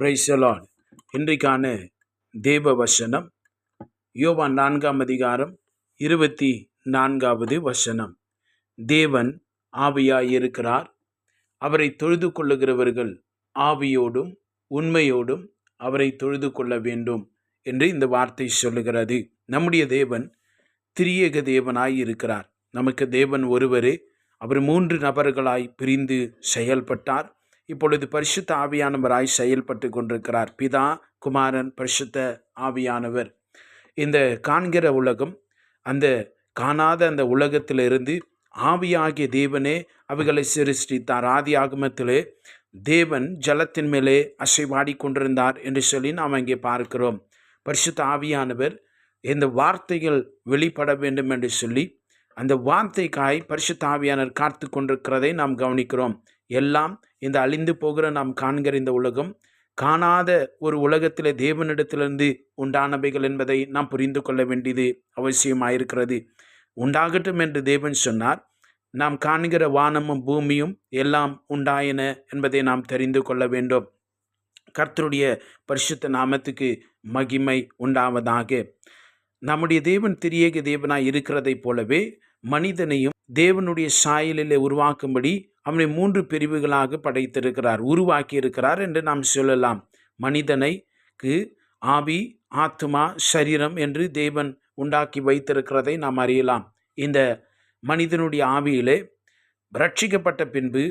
பிரைசலான் இன்றைக்கான தேவ வசனம் யோவான் நான்காம் அதிகாரம் இருபத்தி நான்காவது வசனம். தேவன் ஆவியாயிருக்கிறார். அவரை தொழுது கொள்ளுகிறவர்கள் ஆவியோடும் உண்மையோடும் அவரை தொழுது கொள்ள வேண்டும் என்று இந்த வார்த்தை சொல்லுகிறது. நம்முடைய தேவன் திரியேக தேவனாய் இருக்கிறார் நமக்கு தேவன் ஒருவரே. அவர் மூன்று நபர்களாய் பிரிந்து செயல்பட்டார். இப்பொழுது பரிசுத்த ஆவியானவராய் செயல்பட்டு கொண்டிருக்கிறார். பிதா குமாரன் பரிசுத்த ஆவியானவர். இந்த காண்கிற உலகம் அந்த காணாத அந்த உலகத்திலிருந்து ஆவியாகிய தேவனே அவைகளை சிருஷ்டித்தார். ஆதி ஆகமத்திலே தேவன் ஜலத்தின் மேலே அசைவாடி கொண்டிருந்தார் என்று சொல்லி நாம் அங்கே பார்க்கிறோம். பரிசுத்த ஆவியானவர் இந்த வார்த்தைகள் வெளிப்பட வேண்டும் என்று சொல்லி அந்த வார்த்தைக்காய் பரிசுத்த ஆவியானவர் காத்து கொண்டிருக்கிறதை நாம் கவனிக்கிறோம். எல்லாம் இந்த அழிந்து போகிற நாம் காண்கிற இந்த உலகம் காணாத ஒரு உலகத்தில் தேவனிடத்திலிருந்து உண்டானவைகள் என்பதை நாம் புரிந்து கொள்ள வேண்டியது அவசியமாயிருக்கிறது. உண்டாகட்டும் என்று தேவன் சொன்னார். நாம் காண்கிற வானமும் பூமியும் எல்லாம் உண்டாயின என்பதை நாம் தெரிந்து கொள்ள வேண்டும். கர்த்தருடைய பரிசுத்த நாமத்துக்கு மகிமை உண்டாவதாக. நம்முடைய தேவன் திரியேக தேவனாய் இருக்கிறதைப் போலவே மனிதனையும் தேவனுடைய சாயலிலே உருவாக்கும்படி அவனை மூன்று பிரிவுகளாக படைத்திருக்கிறார். உருவாக்கி இருக்கிறார் என்று நாம் சொல்லலாம். மனிதனைக்கு ஆவி ஆத்மா சரீரம் என்று தேவன் உண்டாக்கி வைத்திருக்கிறதை நாம் அறியலாம். இந்த மனிதனுடைய ஆவியிலே ரட்சிக்கப்பட்ட பின்பு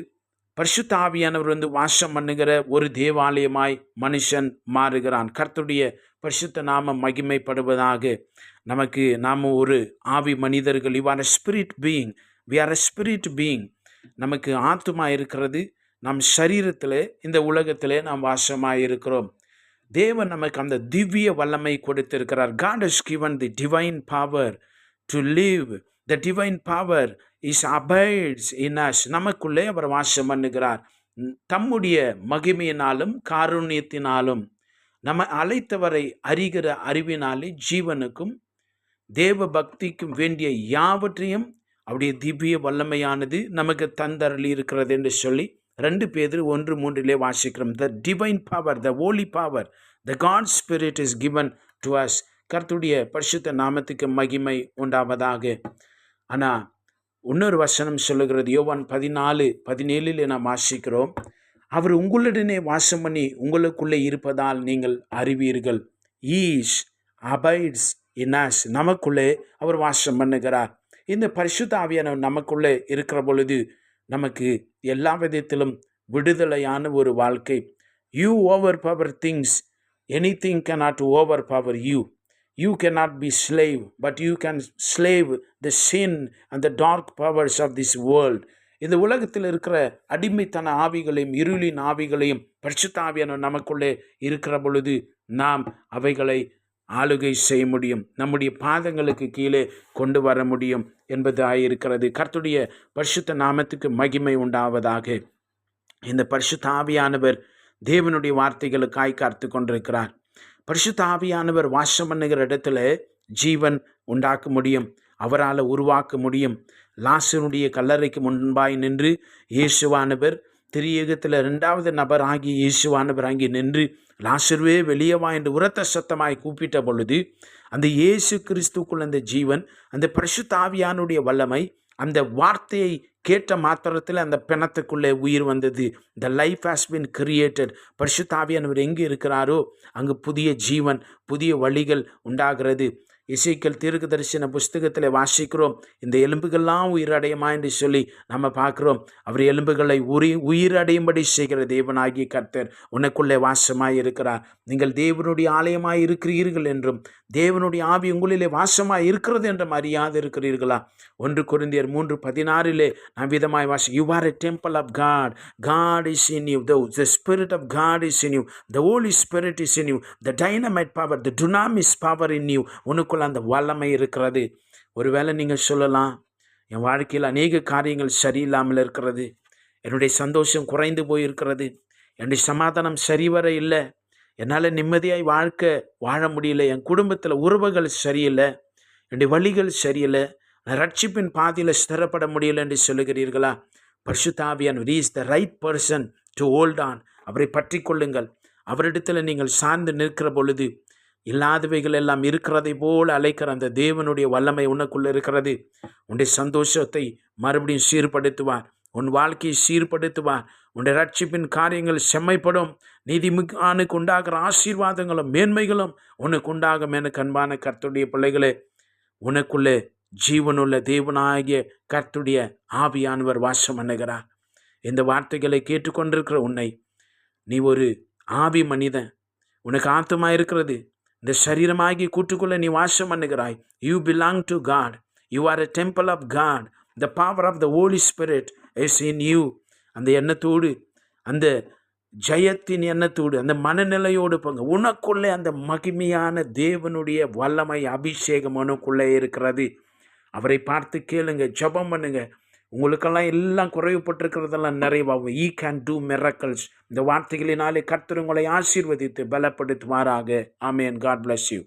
பரிசுத்த ஆவியானவர் வந்து வாசம் பண்ணுகிற ஒரு தேவாலயமாய் மனுஷன் மாறுகிறான். கர்த்துடைய பரிசுத்த நாம மகிமைப்படுவதாக நமக்கு நாம் ஒரு ஆவி மனிதர்கள் இவ்வாறு spirit being we are a spirit being நமக்கு ஆத்துமா இருக்கிறது. நம் சரீரத்தில் இந்த உலகத்திலே நாம் வாசமாக இருக்கிறோம். தேவன் நமக்கு அந்த திவ்ய வல்லமை கொடுத்திருக்கிறார். God is given the divine power to live the divine power is abides in us நமக்குள்ளே அவர் வாசம் பண்ணுகிறார். தம்முடைய மகிமையினாலும் காருண்யத்தினாலும் நம்ம அழைத்தவரை அறிகிற அறிவினாலே ஜீவனுக்கும் தேவ பக்திக்கும் வேண்டிய யாவற்றையும் அப்படியே திவ்ய வல்லமையானது நமக்கு தந்தரளி இருக்கிறது என்று சொல்லி ரெண்டு பேர் ஒன்று மூன்றிலே வாசிக்கிறோம். The divine power the holy power the God spirit is given to us கர்த்துடைய பரிசுத்த நாமத்துக்கு மகிமை உண்டாவதாக. ஆனால் இன்னொரு வசனம் சொல்லுகிறது. யோவான் பதினாலு பதினேழில் நாம் வாசிக்கிறோம். அவர் உங்களுடனே வாசம் பண்ணி உங்களுக்குள்ளே இருப்பதால் நீங்கள் அறிவீர்கள். ஈஸ் அபைட்ஸ் இனாஸ் நமக்குள்ளே அவர் வாசம் பண்ணுகிறார். இந்த பரிசுத்தாவியான நமக்குள்ளே இருக்கிற பொழுது நமக்கு எல்லா விதத்திலும் விடுதலையான ஒரு வாழ்க்கை. You overpower things anything can not overpower you you can not be slave but you can slave the sin and the dark powers of this world இந்த உலகத்தில் இருக்கிற அடிமைத்தன ஆவிகளையும் இருளின் ஆவிகளையும் பரிசுத்தாவியான நமக்குள்ளே இருக்கிற பொழுது நாம் அவைகளை ஆளுகை செய்ய முடியும். நம்முடைய பாதங்களுக்கு கீழே கொண்டு வர முடியும் என்பதாக இருக்கிறது கர்த்துடைய பரிசுத்த நாமத்துக்கு மகிமை உண்டாவதாக. இந்த பரிசுத்தாவியானவர் தேவனுடைய வார்த்தைகளுக்காய் காத்து கொண்டிருக்கிறார். பரிசுத்தாவியானவர் வாசம் பண்ணுகிற இடத்துல ஜீவன் உண்டாக்க முடியும். அவரால் உருவாக்க முடியும். லாசனுடைய கல்லறைக்கு முன்பாய் நின்று இயேசுவானவர் திரியகத்தில் ரெண்டாவது நபர் ஆகி இயேசுவானவர் ஆகி நின்று லாசருவே வெளியே வா என்று உரத்த சத்தமாய் கூப்பிட்ட பொழுது அந்த இயேசு கிறிஸ்துக்குள் அந்த ஜீவன் அந்த பரிசுத்தாவியானுடைய வல்லமை அந்த வார்த்தையை கேட்ட மாத்திரத்தில் அந்த பிணத்துக்குள்ளே உயிர் வந்தது. The life has been created பரிசுத்தாவியானவர் எங்கே இருக்கிறாரோ அங்கு புதிய ஜீவன் புதிய வழிகள் உண்டாகிறது. இசைக்கல் தீர்க்க தரிசன புஸ்தகத்தில் வாசிக்கிறோம். இந்த எலும்புகள்லாம் உயிரடையுமா என்று சொல்லி நம்ம பார்க்குறோம். அவர் எலும்புகளை உரி உயிரடையும்படி செய்கிற தேவனாகிய கர்த்தர் உனக்குள்ளே வாசமாய் இருக்கிறார். நீங்கள் தேவனுடைய ஆலயமாய் இருக்கிறீர்கள் என்றும் தேவனுடைய ஆவி உங்களிலே வாசமாய் இருக்கிறது என்றும் அறியாது இருக்கிறீர்களா ஒன்று குருந்தியர் மூன்று பதினாறிலே நாம் விதமாய் வாசி you are a temple of God God is in you the spirit of God is in you the holy spirit is in you the dynamite power the dunamis power in you உனக்குள்ள அந்த வல்லமை இருக்கிறது. ஒருவேளை நீங்கள் சொல்லலாம் என் வாழ்க்கையில் அநேக காரியங்கள் சரியில்லாமல் இருக்கிறது. என்னுடைய சந்தோஷம் குறைந்து போயிருக்கிறது. என்னுடைய சமாதானம் சரிவர இல்லை. என்னால் நிம்மதியாய் வாழ்க்கை வாழ முடியல. என் குடும்பத்தில் உறவுகள் சரியில்லை. என்னுடைய வழிகள் சரியில்லை. நான் ரட்சிப்பின் பாதையில் ஸ்திரப்பட முடியல என்று சொல்லுகிறீர்களா? பரிசுத்தாவியான் is the right person to hold on அவரை பற்றி கொள்ளுங்கள். அவரிடத்தில் நீங்கள் சார்ந்து நிற்கிற பொழுது இல்லாதவைகள் எல்லாம் இருக்கிறதை போல் அழைக்கிற அந்த தேவனுடைய வல்லமை உனக்குள்ளே இருக்கிறது. உன்னுடைய சந்தோஷத்தை மறுபடியும் சீர்படுத்துவார். உன் வாழ்க்கையை சீர்படுத்துவார். உன்னுடைய ரட்சிப்பின் காரியங்கள் செம்மைப்படும். நீதிமுகானுக்கு உண்டாகிற ஆசீர்வாதங்களும் மேன்மைகளும் உனக்கு உண்டாகும் எனக்கு அன்பான கர்த்துடைய பிள்ளைகளே. உனக்குள்ளே ஜீவனுள்ள தேவனாகிய கர்த்துடைய ஆவியானவர் வாசம் பண்ணுகிறார். இந்த வார்த்தைகளை கேட்டுக்கொண்டிருக்கிற உன்னை நீ ஒரு ஆவி மனிதன். உனக்கு ஆத்தமாக இருக்கிறது. இந்த சரீரமாகி கூட்டுக்குள்ளே நீ வாசம் பண்ணுகிறாய். You belong to God you are a temple of God the power of the holy spirit is in you அந்த எண்ணத்தோடு அந்த ஜெயத்தின் எண்ணத்தோடு அந்த மனநிலையோடு போங்க. உனக்குள்ளே அந்த மகிமையான தேவனுடைய வல்லமை அபிஷேகம் உனக்குள்ளே இருக்கிறது. அவரை பார்த்து கேளுங்க ஜெபம் பண்ணுங்க. உங்களுக்கெல்லாம் எல்லாம் குறைவுபட்டிருக்கிறதெல்லாம் நிறைவாகும். ஈ கேன் டூ மிரக்கல்ஸ் இந்த வார்த்தைகளினாலே கர்த்தர் உங்களை ஆசீர்வதித்து பலப்படுத்துவாராக. Amen God bless you